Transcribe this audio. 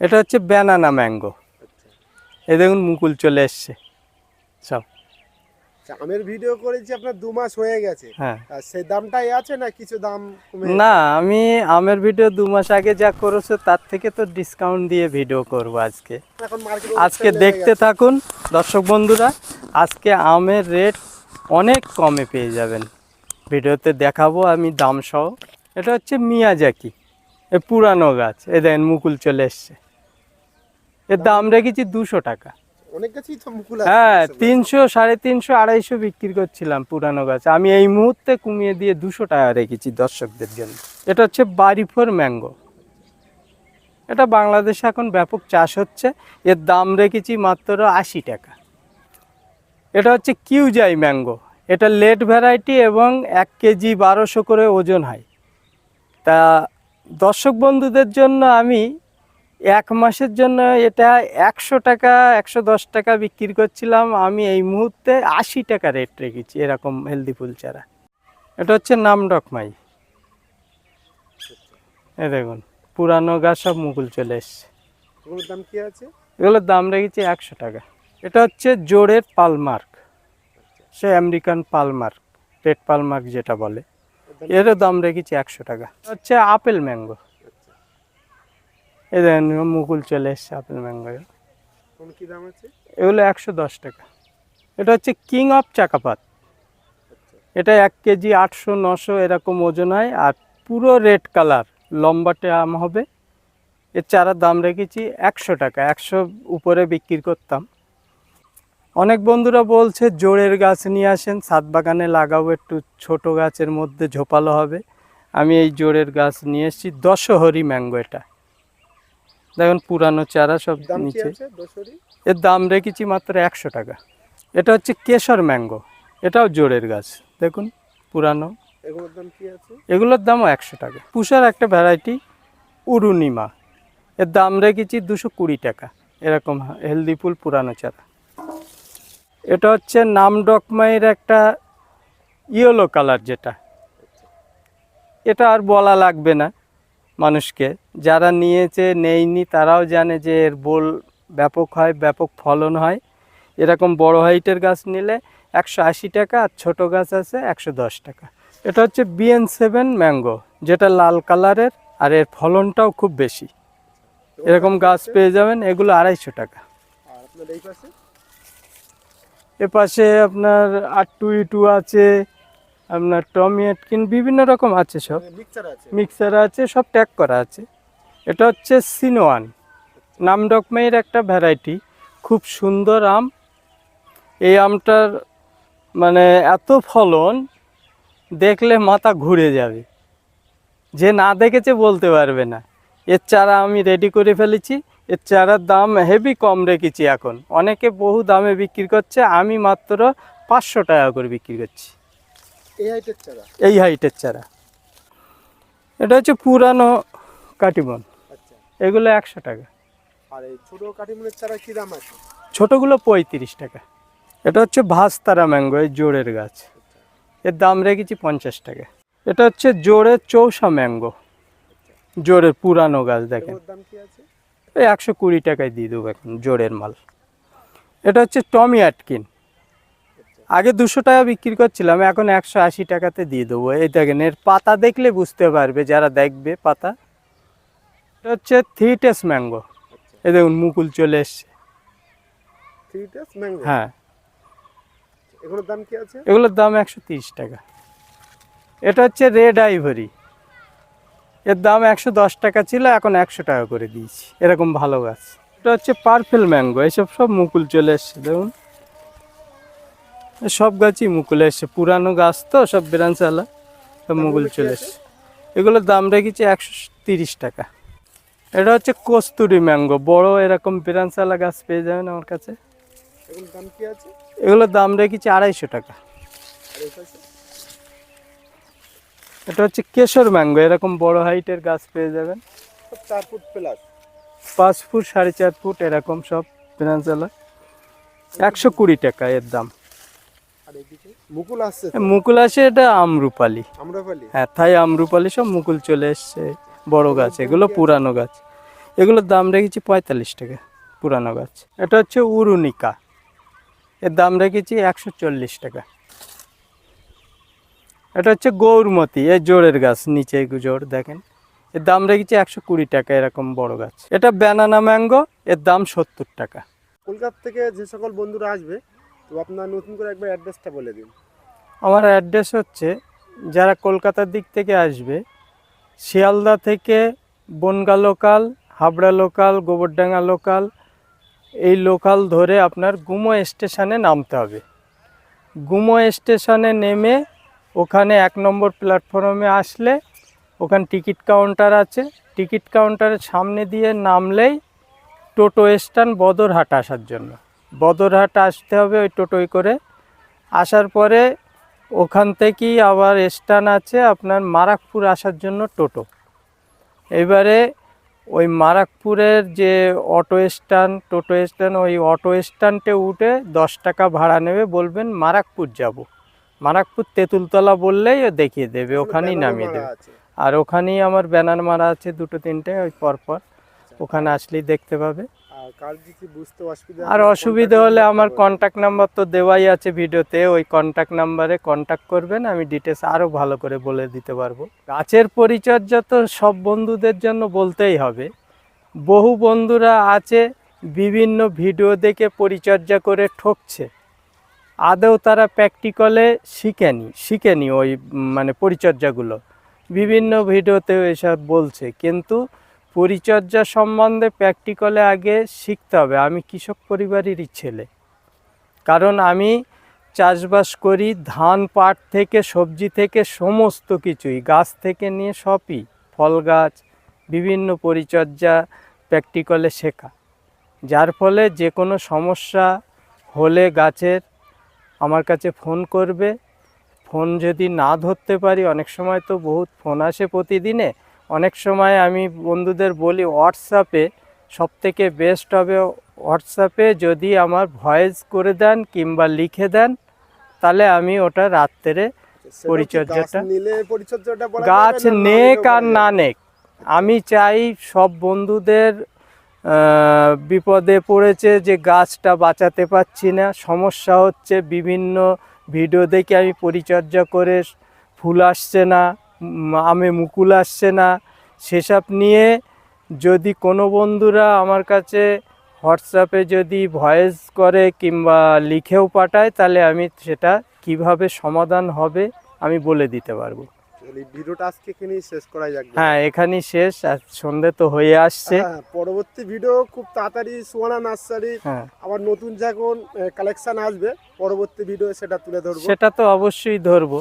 এটা হচ্ছে banana mango এ দেখুন মুকুল চলে এসছে। সব। আচ্ছা, আমের ভিডিও করেছি আপনার দু মাস হয়ে গেছে। হ্যাঁ। আর সেই দামটাই আছে না কিছু দাম না আমি আমের ভিডিও দু মাস আগে যা করেছ তার থেকে তো ডিসকাউন্ট দিয়ে ভিডিও করব আজকে। আজকে দেখতে থাকুন দর্শক বন্ধুরা আজকে আমের রেট অনেক কমে পেয়ে যাবেন। ভিডিওতে দেখাবো আমি দাম সহ। এটা হচ্ছে মিয়াজাকি এ পুরানো গাছ। এ দেখেন মুকুল চলে এসছে। এর দাম রেখেছি দুশো টাকা। হ্যাঁ তিনশো সাড়ে তিনশো আড়াইশো বিক্রি করছিলাম পুরানো গাছ। আমি এই মুহূর্তে কমিয়ে দিয়ে দুশো টাকা রেখেছি দর্শকদের জন্য। এটা হচ্ছে বাড়িফোর ম্যাঙ্গো। এটা বাংলাদেশে এখন ব্যাপক চাষ হচ্ছে। এর দাম রেখেছি মাত্র আশি টাকা। এটা হচ্ছে কিউজাই ম্যাঙ্গো। এটা লেট ভ্যারাইটি এবং এক কেজি বারোশো করে ওজন হয়। তা দর্শক বন্ধুদের জন্য আমি এক মাসের জন্য এটা একশো টাকা একশো দশ টাকা বিক্রি করছিলাম। আমি এই মুহূর্তে আশি টাকা রেট রেখেছি এরকম হেলদি ফুল চারা। এটা হচ্ছে নামডকমাই এ দেখুন পুরানো গাছ সব মুকুল চলে এসছে। এগুলোর দাম কি আছে? এগুলোর দাম রেখেছি একশো টাকা। এটা হচ্ছে জোরের পালমার্ক। সে আমেরিকান পালমার্ক রেড পালমার্ক যেটা বলে। এরও দাম রেখেছি একশো টাকা। হচ্ছে আপেল ম্যাঙ্গো। এ দেখেন মুকুল চলে এসছে আপেল ম্যাঙ্গো কি দাম আছে? এগুলো একশো দশ টাকা। এটা হচ্ছে কিং অফ চাকাপাত। এটা এক কেজি আটশো নশো এরকম ওজন হয় আর পুরো রেড কালার লম্বাটে আম হবে। এর চারার দাম রেখেছি একশো টাকা একশো উপরে বিক্রি করতাম। অনেক বন্ধুরা বলছে জোরের গাছ নিয়ে আসেন ছাদ বাগানে লাগাবো একটু ছোট গাছের মধ্যে ঝোপালো হবে। আমি এই জোরের গাছ নিয়ে এসেছি দশহরি ম্যাঙ্গো এটা। দেখুন পুরানো চারা সব নিচে। এর দাম রেখেছি মাত্র একশো টাকা। এটা হচ্ছে কেশর ম্যাঙ্গো। এটাও জোরের গাছ। দেখুন পুরানো। এগুলোর দামও একশো টাকা। পুষার একটা ভ্যারাইটি উরুনিমা। এর দাম রেখেছি দুশো কুড়ি টাকা। এরকম হেলদি ফুল পুরানো চারা। এটা হচ্ছে নামডকমাইয়ের একটা ইয়েলো কালার যেটা। এটা আর বলা লাগবে না। মানুষকে। যারা নিয়েছে নেয়নি তারাও জানে যে এর বোল ব্যাপক হয় ব্যাপক ফলন হয়। এরকম বড় হাইটের গাছ নিলে একশো আশি টাকা আর ছোটো গাছ আছে একশো দশ টাকা। এটা হচ্ছে বিএন সেভেন ম্যাঙ্গো যেটা লাল কালারের আর এর ফলনটাও খুব বেশি। এরকম গাছ পেয়ে যাবেন এগুলো আড়াইশো টাকা। এ পাশে আপনার আর টু টু আছে আপনার টমি এটকিন বিভিন্ন রকম আছে সব। মিক্সার আছে। সব ট্যাগ করা আছে। এটা হচ্ছে সিনোয়ান নামডকমাইয়ের একটা ভ্যারাইটি খুব সুন্দর আম। এই আমটার মানে এত ফলন দেখলে মাথা ঘুরে যাবে। যে না দেখেছে বলতে পারবে না। এর চারা আমি রেডি করে ফেলেছি। এর চারার দাম হেভি কম রেখেছি এখন। অনেকে বহু দামে বিক্রি করছে। আমি মাত্র পাঁচশো টাকা করে বিক্রি করছি। এই হাইটের চারা? এই হাইটের চারা। এটা হচ্ছে পুরানো কাটিমন আচ্ছা। এগুলো একশো টাকা। আর এই ছোট কাঠিমুলের চারা কি দাম আছে? ছোটোগুলো পঁয়ত্রিশ টাকা। এটা হচ্ছে ভাস্তারা ম্যাঙ্গো এই জোড়ের গাছ। এর দাম রেখেছি পঞ্চাশ টাকা। এটা হচ্ছে জোড়ের চৌষা ম্যাঙ্গো। জোড়ের পুরানো গাছ দেখেন। একশো কুড়ি টাকায় দিয়ে দেবো এখন জোড়ের মাল। এটা হচ্ছে টমি অ্যাটকিন আগে দুশো টাকা বিক্রি করছিলাম এখন একশো আশি টাকাতে দিয়ে দেবো। এই দেখেন এর পাতা দেখলে বুঝতে পারবে যারা দেখবে পাতা। এটা হচ্ছে থ্রিটেস ম্যাঙ্গো এই দেখুন মুকুল চলে এসছে। হ্যাঁ। এগুলোর দাম কি আছে? এগুলোর দাম একশো তিরিশ টাকা। এটা হচ্ছে রেড আইভরি এর দাম একশো দশ টাকা ছিল এখন একশো টাকা করে দিয়েছি। এরকম ভালো গাছ। এটা হচ্ছে পার্পেল ম্যাঙ্গো এসব সব মুকুল চলে এসছে দেখুন। সব গাছই মুকুল এসছে। পুরানো গাছ তো সব ব্রাঞ্চালা সব মুকুল চলে? এসছে। এগুলোর দাম রেখেছি একশো তিরিশ টাকা। এটা হচ্ছে কস্তুরি ম্যাঙ্গো। বড় এরকম ব্রাঞ্চালা গাছ পেয়ে যাবেন আমার কাছে। এগুলোর দাম রেখেছি আড়াইশো টাকা। এটা হচ্ছে কেশর ম্যাঙ্গো। এরকম বড় হাইটের গাছ পেয়ে যাবেন। চার ফুট প্লাস। পাঁচ ফুট সাড়ে চার ফুট এরকম সব ফিনান্সালা একশো কুড়ি টাকা এর দাম। মুকুল আসছে মুকুল আসে এটা আমরুপালি। আম্রপালি? হ্যাঁ তাই আমরুপালি সব মুকুল চলে এসছে বড় গাছ এগুলো পুরানো গাছ। এগুলোর দাম রেখেছি পঁয়তাল্লিশ টাকা পুরানো গাছ। এটা হচ্ছে উরুনিকা। এর দাম রেখেছি একশো চল্লিশ টাকা। এটা হচ্ছে গৌরমতি এই জোরের গাছ নিচে জোর দেখেন। এর দাম রেখেছি একশো কুড়ি টাকা এরকম বড় গাছ। এটা ব্যানানা ম্যাঙ্গো এর দাম সত্তর টাকা। কলকাতা থেকে যে সকল বন্ধুরা আসবে তো আপনার নতুন করে একবার অ্যাড্রেসটা বলে দিন। আমার অ্যাড্রেস হচ্ছে, যারা কলকাতার দিক থেকে আসবে, শিয়ালদা থেকে Bangaon local Habra local Gobardanga local এই লোকাল ধরে আপনার গুমো স্টেশনে নামতে হবে। গুমো স্টেশনে নেমে ওখানে এক নম্বর প্ল্যাটফর্মে আসলে ওখানে টিকিট কাউন্টার আছে। টিকিট কাউন্টারের সামনে দিয়ে নামলেই টোটো স্ট্যান্ড বদরহাট আসার জন্য। বদরহাট আসতে হবে ওই টোটোয় করে। আসার পরে ওখান থেকেই আবার স্ট্যান্ড আছে আপনার মারাকপুর আসার জন্য টোটো। এবারে ওই মারাকপুরের যে অটো স্ট্যান্ড টোটো স্ট্যান্ড ওই অটো স্ট্যান্ডে উঠে দশ টাকা ভাড়া নেবে বলবেন মারাকপুর যাব। মারাকপুর তেঁতুলতলা বললেই ও দেখিয়ে দেবে ওখানেই নামিয়ে দেবে। আর ওখানেই আমার ব্যানার মারা আছে দুটো তিনটে ওই পরপর। ওখানে আসলেই দেখতে পাবে। আর অসুবিধা হলে আমার কন্ট্যাক্ট নাম্বার তো দেওয়াই আছে ভিডিওতে ওই কন্ট্যাক্ট নাম্বারে কন্ট্যাক্ট করবেন আমি ডিটেলস আরও ভালো করে বলে দিতে পারব। গাছের পরিচর্যা তো সব বন্ধুদের জন্য বলতেই হবে। বহু বন্ধুরা আছে বিভিন্ন ভিডিও দেখে পরিচর্যা করে ঠকছে। আদৌ তারা প্র্যাকটিক্যালে শিখেনি শিখেনি ওই মানে পরিচর্যাগুলো। বিভিন্ন ভিডিওতে এসব বলছে কিন্তু পরিচর্যা সম্বন্ধে প্র্যাকটিক্যালে আগে শিখতে হবে। আমি কৃষক পরিবারেরই ছেলে। কারণ আমি চাষবাস করি, ধান, পাট থেকে, সবজি থেকে, সমস্ত কিছুই। গাছ থেকে নিয়ে সবই। ফল গাছ, বিভিন্ন পরিচর্যা প্র্যাকটিক্যালে শেখা। যার ফলে যে কোনো সমস্যা হলে গাছের আমার কাছে ফোন করবে। ফোন যদি না ধরতে পারি, অনেক সময় তো বহুত ফোন আসে প্রতিদিনে। অনেক সময় আমি বন্ধুদের বলি হোয়াটসঅ্যাপে সব থেকে বেস্ট হবে হোয়াটসঅ্যাপে যদি আমার ভয়েস করে দেন কিংবা লিখে দেন তাহলে আমি ওটা রাত্রে পরিচর্যাটা- গাছ নেক আর না নেক? আমি চাই সব বন্ধুদের বিপদে পড়েছে যে গাছটা বাঁচাতে পারছি না সমস্যা হচ্ছে বিভিন্ন ভিডিও দেখে আমি পরিচর্যা করে ফুল আসছে না। আমে মুকুল আসছে না। সেসব নিয়ে যদি কোনো বন্ধুরা আমার কাছে হোয়াটসঅ্যাপে যদি ভয়েস করে কিংবা লিখেও পাঠায় তাহলে আমি সেটা কীভাবে সমাধান হবে আমি বলে দিতে পারব। ভিডিওটা আজকে এখানেই শেষ করা যাক। হ্যাঁ এখানেই শেষ। আর সন্ধে তো হয়ে আসছে। হ্যাঁ, পরবর্তী ভিডিও খুব তাড়াতাড়ি নার্সারি হ্যাঁ। আবার নতুন যখন কালেকশন আসবে পরবর্তী ভিডিও সেটা তুলে ধরবো। সেটা তো অবশ্যই ধরবো।